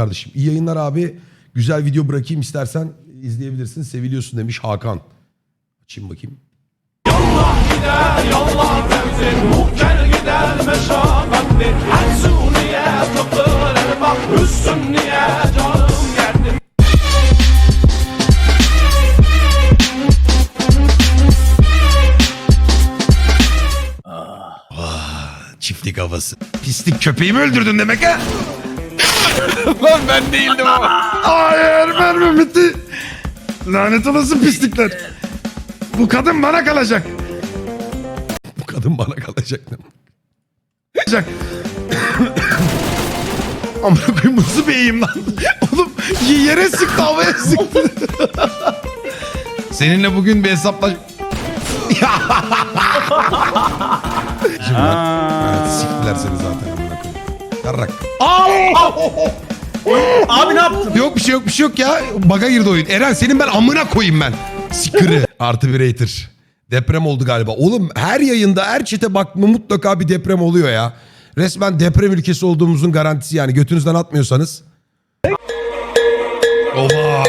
kardeşim. İyi yayınlar abi. Güzel video bırakayım istersen izleyebilirsin. Seviliyorsun demiş Hakan. Açayım bakayım. Çiftlik havası. Pislik köpeğimi öldürdün demek ha? Lan ben değildim ama. Hayır mermi bitti. Lanet olası pislikler. Bu kadın bana kalacak. Bu kadın bana kalacak. Kalacak. Amına koyayım nasıl bir eğim lan? Oğlum yere sıktı havaya sıktı. Seninle bugün bir hesaplaş... Evet, siktiler seni zaten. Yarrak. Abi ne yaptın? Yok bir şey yok bir şey yok ya. Baga girdi oyun. Eren senin ben amına koyayım ben. Sikırı. Artı bir hater. Deprem oldu galiba. Oğlum her yayında her çete bakma mutlaka bir deprem oluyor ya. Resmen deprem ülkesi olduğumuzun garantisi yani. Götünüzden atmıyorsanız. Oba.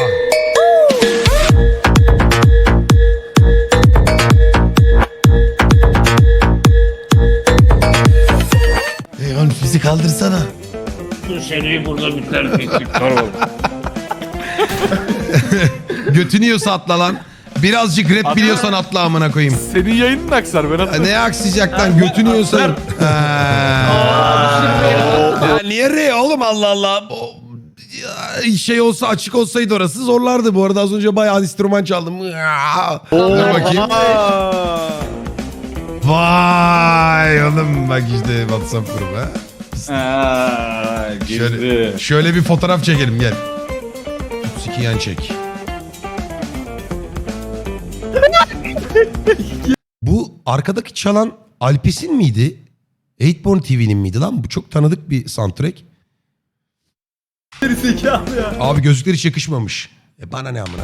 Bizi kaldırsana. Bu seni burada biter pislik karol. Götünü yiyorsa atla lan. Birazcık rap biliyorsan atla amına koyayım. Senin yayının aksar ben hatırlıyorum. Ne aksayacak lan götünü ya niye re oğlum Allah Allah. O, ya, şey olsa açık olsaydı orası zorlardı. Bu arada az önce bayağı enstrüman çaldım. Dur bakayım. Vay oğlum bak işte WhatsApp grubu ha. Aa, Şöyle, şöyle bir fotoğraf çekelim gel. Siki yan çek. Bu arkadaki çalan Alpes'in miydi? Eightborn TV'nin miydi lan? Bu çok tanıdık bir soundtrack. Abi gözlükler hiç yakışmamış. E bana ne amına.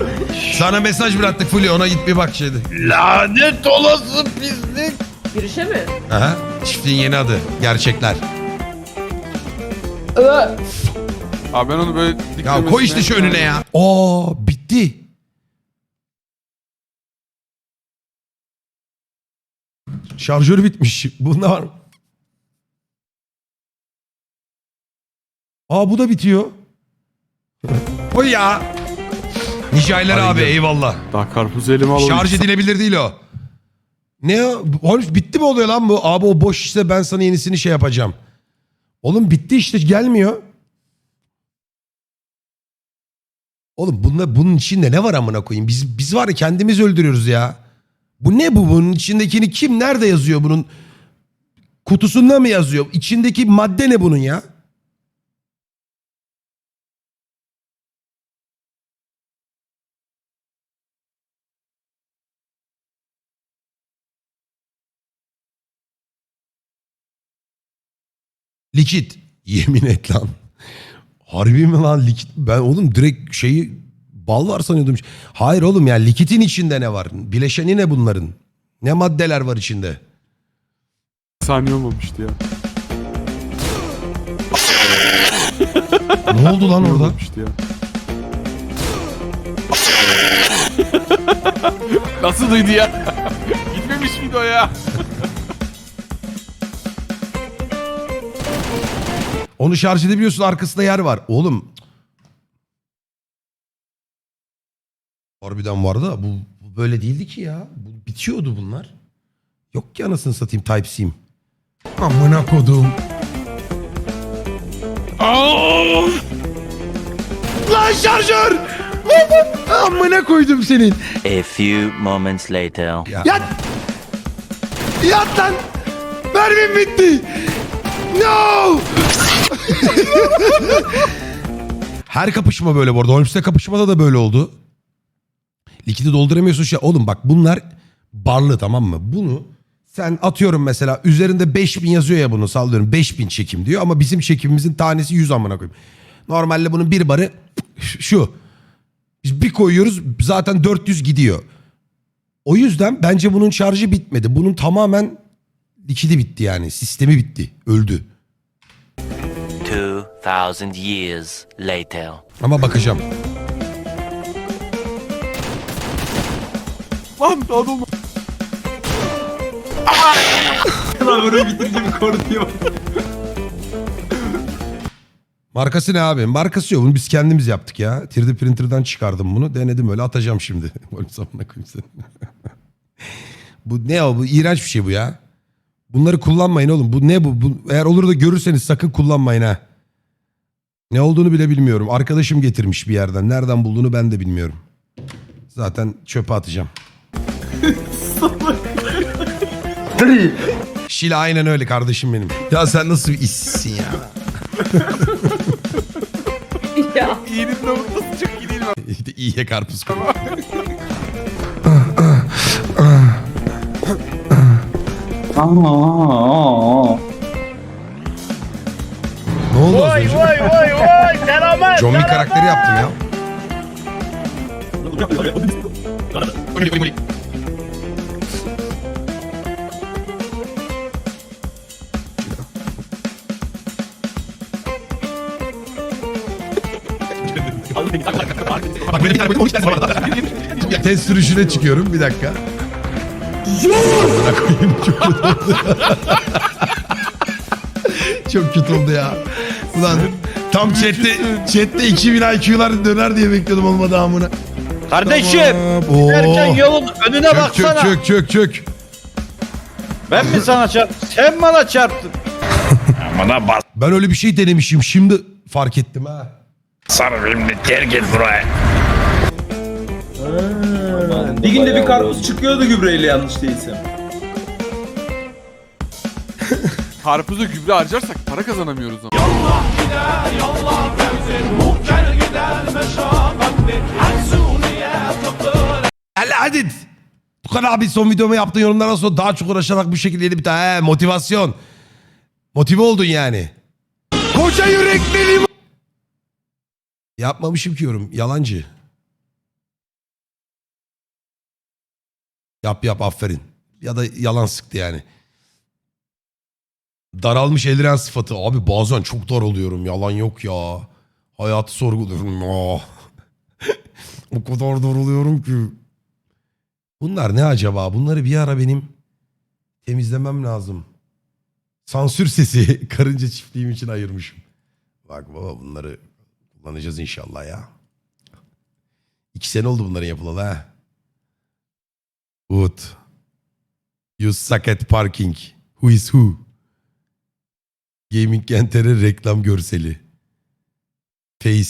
Sana mesaj bıraktık Fulya ona git bir bak şeydi. Lanet olası pislik. Girişe mi? Aha. Çiftliğin yeni adı. Gerçekler. Abi ben onu böyle Ya diklemesine- koy işte şu önüne ya. Oo bitti. Şarjörü bitmiş. Bunda var mı? Aa bu da bitiyor. o ya. Nicayler Hadi abi eyvallah. Daha karpuzu elime alalım. Şarj edilebilir değil o. Ne o? Oğlum bitti mi oluyor lan bu? Abi o boş işte ben sana yenisini şey yapacağım. Oğlum bitti işte gelmiyor. Oğlum bunda, bunun içinde ne var amına koyayım? Biz, biz var ya kendimiz öldürüyoruz ya. Bu ne bu? Bunun içindekini kim nerede yazıyor bunun? Kutusunda mı yazıyor? İçindeki madde ne bunun ya? Likit. Yemin et lan. Harbi mi lan likit? Ben oğlum direkt şeyi bal var sanıyordum. Hayır oğlum ya likitin içinde ne var? Bileşeni ne bunların? Ne maddeler var içinde? saniye olmamıştı ya. Ne oldu lan orada? Olmamıştı ya. Nasıl duydu ya? Gitmemiş miydi o ya? Onu şarj edebiliyorsun arkasında yer var. Oğlum. Harbiden vardı da bu, bu böyle değildi ki ya. Bu, bitiyordu bunlar. Yok ki anasını satayım Type-C'im. Amına kodum. Lan şarjör! Amına koydum senin. A few moments later. Ya. Yat! Yat lan! Mermim bitti! No! Her kapışma böyle bu arada. Holmes'te kapışmada da böyle oldu. Likidi dolduramıyorsun şey. Oğlum bak bunlar barlı tamam mı? Bunu sen atıyorum mesela üzerinde 5000 yazıyor ya bunu sallıyorum 5000 çekim diyor ama bizim çekimimizin tanesi 100 amına koyayım. Normalde bunun bir barı şu. Biz bir koyuyoruz zaten 400 gidiyor. O yüzden bence bunun şarjı bitmedi. Bunun tamamen likidi bitti yani. Sistemi bitti. Öldü. Thousand years later. Ama bakacağım. Lan olmadı. Lan bunu korunuyor. Markası ne abi? Markası yok. Bunu biz kendimiz yaptık ya. 3D printer'dan çıkardım bunu. Denedim öyle atacağım şimdi. Koyayım seni. bu ne o? Bu iğrenç bir şey bu ya. Bunları kullanmayın oğlum. Bu ne bu? bu? Eğer olur da görürseniz sakın kullanmayın ha. Ne olduğunu bile bilmiyorum. Arkadaşım getirmiş bir yerden. Nereden bulduğunu ben de bilmiyorum. Zaten çöpe atacağım. Şile aynen öyle kardeşim benim. Ya sen nasıl bir işsin ya? Ya. İğnenin noktası çok iyi değil mi? İşte iyiye karpuz koy. Aa, oldu az önce? Vay vay vay selamet. John Wick karakteri yaptım ya. Bak böyle bir tane böyle 12 tane var. Test sürüşüne çıkıyorum bir dakika. Amına koyayım çok kötü oldu. çok kötü oldu ya. Ulan tam chatte, chatte 2000 IQ'lar döner diye bekliyordum olmadı amına. Kardeşim. Tamam. Oo. Erken yolun önüne Çök baksana. çök çök çök çök. Ben mi sana çarptım? Sen bana çarptın. Amına bas. Ben öyle bir şey denemişim şimdi fark ettim ha. Sarı şimdi terk et burayı. Bir günde bir karpuz çıkıyordu gübreyle yanlış değilsem. Karpuzu gübre harcarsak para kazanamıyoruz ama. Hadi hadi. Tukan abi son videomu yaptığın yorumlardan sonra daha çok uğraşarak bu şekilde yeni bir tane he, motivasyon. Motive oldun yani. Koca yürekliyim. Yapmamışım ki yorum. Yalancı. Yap yap aferin. Ya da yalan sıktı yani. Daralmış eliren sıfatı. Abi bazen çok dar oluyorum. Yalan yok ya. Hayatı sorguluyorum. ya. o kadar dar oluyorum ki. Bunlar ne acaba? Bunları bir ara benim temizlemem lazım. Sansür sesi karınca çiftliğim için ayırmışım. Bak baba bunları kullanacağız inşallah ya. İki sene oldu bunların yapılalı ha. Wood. You suck at parking. Who is who? Gaming Genter'e reklam görseli. Face